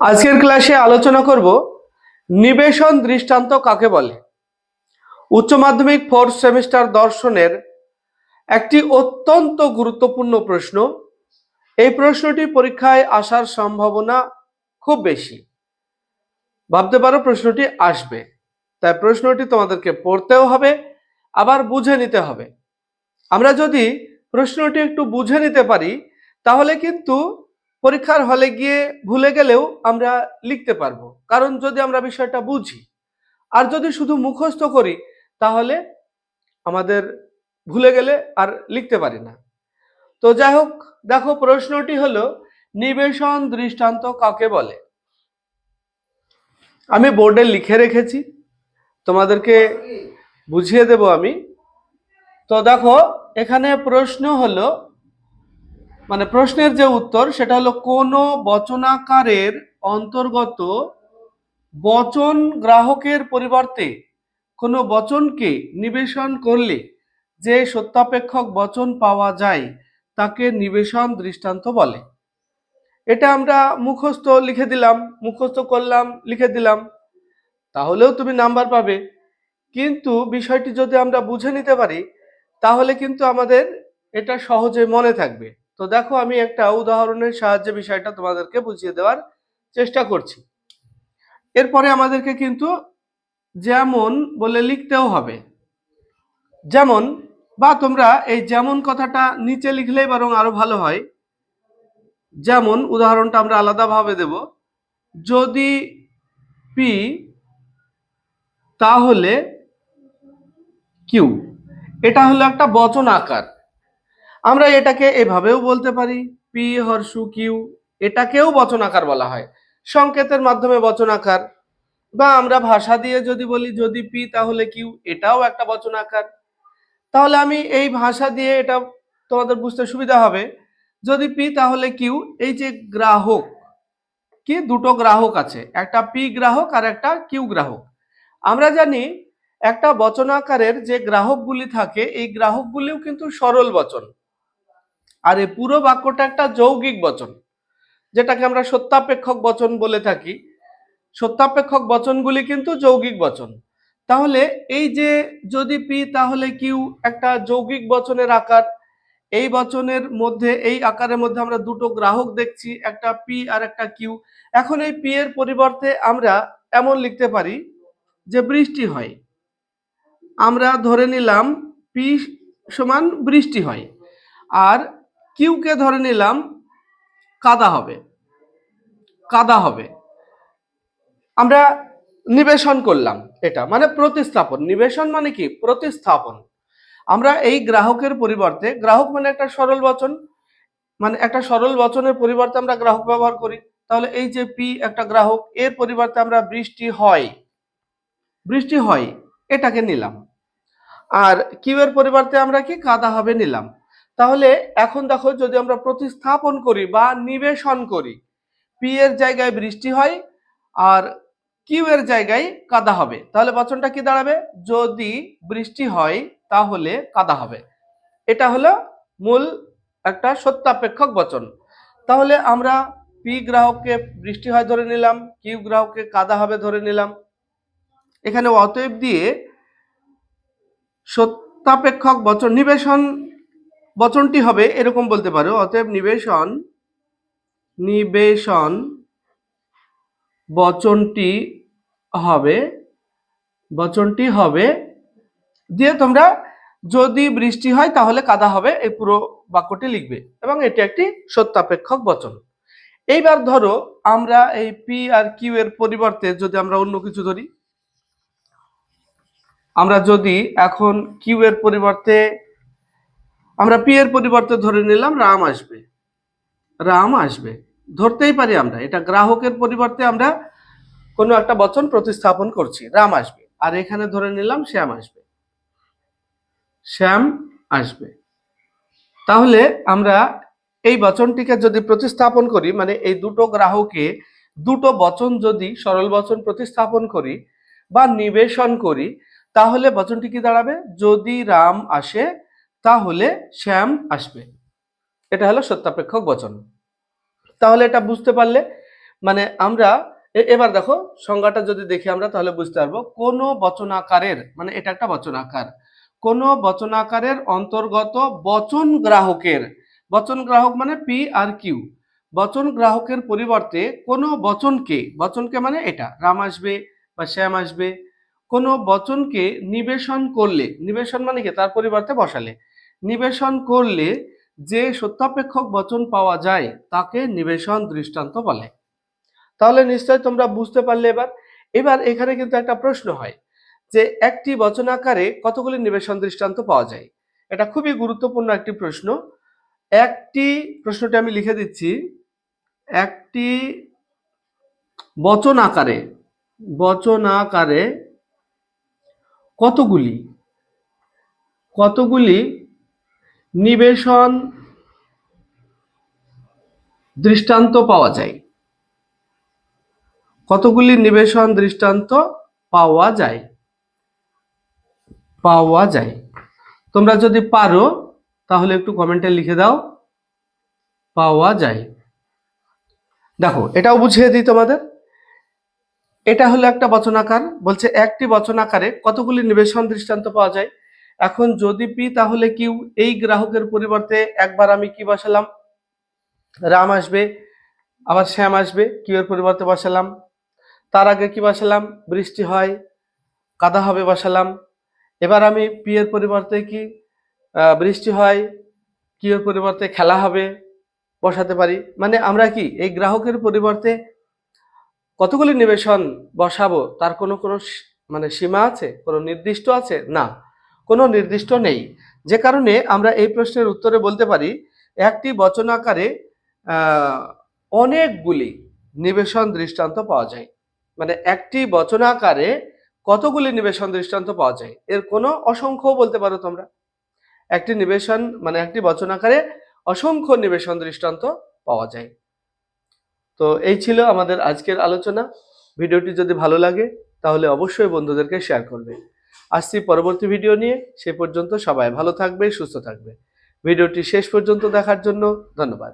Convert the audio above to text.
আজকের ক্লাসে আলোচনা করব নিবেশন দৃষ্টান্ত কাকে বলে? উচ্চ মাধ্যমিক ফোর্থ সেমিস্টার দর্শনের একটি অত্যন্ত গুরুত্বপূর্ণ প্রশ্ন। এই প্রশ্নটি পরীক্ষায় আসার সম্ভাবনা খুব বেশি। ভাবতে পারো প্রশ্নটি আসবে। তাই প্রশ্নটি তোমাদেরকে পড়তেও হবে, আবার বুঝে নিতে হবে। আমরা যদি প্রশ্নটি একটু বুঝে নিতে পারি, তাহলে কিন্তু পরীক্ষার হলে গিয়ে ভুলে গেলেও আমরা লিখতে পারব। কারণ যদি আমরা বিষয়টা বুঝি, আর যদি শুধু মুখস্থ করি, তাহলে আমাদের ভুলে গেলে আর লিখতে পারি না। তো যাই হোক, দেখো প্রশ্নটি হলো, নিবেশন দৃষ্টান্ত কাকে বলে? আমি বোর্ডে লিখে রেখেছি, তোমাদেরকে বুঝিয়ে দেব আমি। তো দেখো, এখানে প্রশ্ন হলো মানে প্রশ্নের যে উত্তর, সেটা হলো কোন বচনাকারের অন্তর্গত বচন গ্রাহকের পরিবর্তে কোনো বচনকে নিবেশন করলে যে সত্যাপেক্ষক বচন পাওয়া যায়, তাকে নিবেশন দৃষ্টান্ত বলে। এটা আমরা মুখস্থ লিখে দিলাম, মুখস্থ করলাম, লিখে দিলাম, তাহলেও তুমি নাম্বার পাবে। কিন্তু বিষয়টি যদি আমরা বুঝে নিতে পারি, তাহলে কিন্তু আমাদের এটা সহজে মনে থাকবে। তো দেখো আমি একটা উদাহরণের সাহায্যে বিষয়টা তোমাদেরকে বুঝিয়ে দেওয়ার চেষ্টা করছি। এরপরে আমাদেরকে কিন্তু যেমন বলে লিখতেও হবে। যেমন, বা তোমরা এই যেমন কথাটা নিচে লিখলেই বরং আরও ভালো হয়। যেমন, উদাহরণটা আমরা আলাদাভাবে দেব। যদি পি তাহলে কিউ এটা হলো একটা বচন আকার। আমরা এটাকে এভাবেও বলতে পারি। পি হর্ষু কিউ এটাকেও বচন আকার বলা হয়। সংকেতের মাধ্যমে বচন আকার বা আমরা ভাষা দিয়ে যদি বলি, যদি পি তাহলে কিউ এটাও একটা বচন আকার তাহলে আমি এই ভাষা দিয়ে এটা তোমাদের বুঝতে সুবিধা হবে। যদি পি তাহলে কিউ এই যে গ্রাহক, কি? দুটো গ্রাহক আছে। একটা পি গ্রাহক আর একটা কিউ গ্রাহক। আমরা জানি একটা বচনাকারের যে গ্রাহকগুলি থাকে, এই গ্রাহকগুলিও কিন্তু সরল বচন। আর এই পুরো বাক্যটা একটা যৌগিক বচন, যেটাকে আমরা সত্যাপেক্ষক বচন বলে থাকি। সত্যাপেক্ষক বচনগুলি কিন্তু যৌগিক বচন। তাহলে এই যে যদি পি, তাহলে কিউ একটা যৌগিক বচনের আকার, এই বচনের মধ্যে, এই আকারের মধ্যে আমরা দুটো গ্রাহক দেখছি, একটা পি আর একটা কিউ এখন এই পি এর পরিবর্তে আমরা এমন লিখতে পারি যে বৃষ্টি হয়। আমরা ধরে নিলাম পি সমান বৃষ্টি হয়। আর কিউকে ধরে নিলাম, কাদা হবে। কাদা হবে। আমরা নিবেশন করলাম এটা মানে প্রতিস্থাপন। নিবেশন মানে কি? প্রতিস্থাপন। আমরা এই গ্রাহকের পরিবর্তে, গ্রাহক মানে একটা সরল বচন মানে একটা সরল বচনের পরিবর্তে আমরা গ্রাহক ব্যবহার করি। তাহলে এই যে পি একটা গ্রাহক, এর পরিবর্তে আমরা বৃষ্টি হয়। বৃষ্টি হয়, এটাকে নিলাম। আর কিউ এর পরিবর্তে আমরা কি? কাদা হবে নিলাম। তাহলে এখন দেখো যদি আমরা প্রতিস্থাপন করি বা নিবেশন করি পি এর জায়গায় বৃষ্টি হয় আর কিউ এর জায়গায় কাদা হবে, তাহলে বচনটা কি দাঁড়াবে? যদি বৃষ্টি হয় তাহলে কাদা হবে। এটা হলো মূল একটা সত্যাপেক্ষক বচন। তাহলে আমরা পি গ্রাহককে বৃষ্টি হয় ধরে নিলাম কিউ গ্রাহককে কাদা হবে ধরে নিলাম। এখানে অতএব দিয়ে সত্যাপেক্ষক বচন নিবেশন বচনটি হবে এরকম বলতে পারো, অতএব নিবেশন নিবেশন বচনটি হবে বচনটি হবে, দিয়ে তোমরা যদি বৃষ্টি হয় তাহলে কাদা হবে, এই পুরো বাক্যটি লিখবে। এবং এটি একটি সত্যাপেক্ষক বচন। এইবার ধরো আমরা এই পি আর কিউ এর পরিবর্তে যদি আমরা অন্য কিছু ধরি, আমরা যদি এখন কিউ এর পরিবর্তে আমরা পি এর পরিবর্তে ধরে নিলাম রাম আসবে। রাম আসবে। ধরতেই পারি আমরা, এটা গ্রাহকের পরিবর্তে আমরা কোনো একটা বচন প্রতিস্থাপন করছি, রাম আসবে। আর এখানে ধরে নিলাম শ্যাম আসবে। শ্যাম আসবে। তাহলে আমরা এই বচনটিকে যদি প্রতিস্থাপন করি মানে এই দুটো গ্রাহকে দুটো বচন যদি সরল বচন প্রতিস্থাপন করি বা নিবেশন করি, তাহলে বচনটি কি দাঁড়াবে? যদি রাম আসে তাহলে শ্যাম আসবে। এটা হলো সত্যাপেক্ষক বচন। তাহলে এটা বুঝতে পারলে মানে আমরা এবার দেখো, সংজ্ঞাটা যদি দেখি আমরা, তাহলে বুঝতে পারব, কোন বচনাকারের মানে এটা একটা বচনাকার, কোন বচনাকারের অন্তর্গত বচন গ্রাহকের, বচন গ্রাহক মানে পি আর কিউ, বচন গ্রাহকের পরিবর্তে কোনো বচনকে বচনকে মানে এটা, রাম আসবে বা শ্যাম আসবে কোনো বচনকে নিবেশন করলে, নিবেশন মানে কি? তার পরিবর্তে বসালে। নিবেশন করলে যে সত্যাপেক্ষক বচন পাওয়া যায়, তাকে নিবেশন দৃষ্টান্ত বলে। তাহলে নিশ্চয় তোমরা বুঝতে পারলে এবার। এবার এখানে কিন্তু একটা প্রশ্ন হয় যে একটি বচনাকারে কতগুলি নিবেশন দৃষ্টান্ত পাওয়া যায়? এটা খুবই গুরুত্বপূর্ণ একটি প্রশ্ন। একটি, প্রশ্নটি আমি লিখে দিচ্ছি, একটি বচন আকারে বচন আকারে কতগুলি? কতগুলি নিবেশন দৃষ্টান্ত পাওয়া যায়? কতগুলি নিবেশন দৃষ্টান্ত পাওয়া যায়? পাওয়া যায়। তোমরা যদি পারো, তাহলে একটু কমেন্টে লিখে দাও। পাওয়া যায়। দেখো, এটাও বুঝিয়ে দিই তোমাদের। এটা হলো একটা বচনাকার। বলছে, একটি বচনাকারে কতগুলি নিবেশন দৃষ্টান্ত পাওয়া যায়? এখন যদি পি, তাহলে কিউ। এই গ্রাহকের পরিবর্তে একবার আমি কি বসালাম? রাম আসবে, আবার শ্যাম আসবে, কিউ এর পরিবর্তে বসালাম। তার আগে কি বসালাম? বৃষ্টি হয়, কাদা হবে বসালাম। এবার আমি পি এর পরিবর্তে কি? বৃষ্টি হয়, কিউ এর পরিবর্তে খেলা হবে, বসাতে পারি। মানে আমরা কি, এই গ্রাহকের পরিবর্তে কতগুলি নিবেশন বসাবো? তার কোনো কোনো মানে সীমা আছে? কোনো নির্দিষ্ট আছে? না। কোনো নির্দিষ্ট নেই। যে কারণে আমরা এই প্রশ্নের উত্তরে বলতে পারি, একটি বচনাকারে অনেকগুলি নিবেশন দৃষ্টান্ত পাওয়া যায়। মানে একটি বচনাকারে কতগুলি নিবেশন দৃষ্টান্ত পাওয়া যায়? এর কোনো অসংখ্য বলতে পারো তোমরা। একটি নিবেশন মানে একটি বচনাকারে অসংখ্য নিবেশন দৃষ্টান্ত পাওয়া যায়। তো এই ছিল আমাদের আজকের আলোচনা। ভিডিওটি যদি ভালো লাগে, তাহলে অবশ্যই বন্ধুদেরকে শেয়ার করবে। আসছি পরবর্তী ভিডিও নিয়ে। সে পর্যন্ত সবাই ভালো থাকবে, সুস্থ থাকবে। ভিডিওটি শেষ পর্যন্ত দেখার জন্য ধন্যবাদ।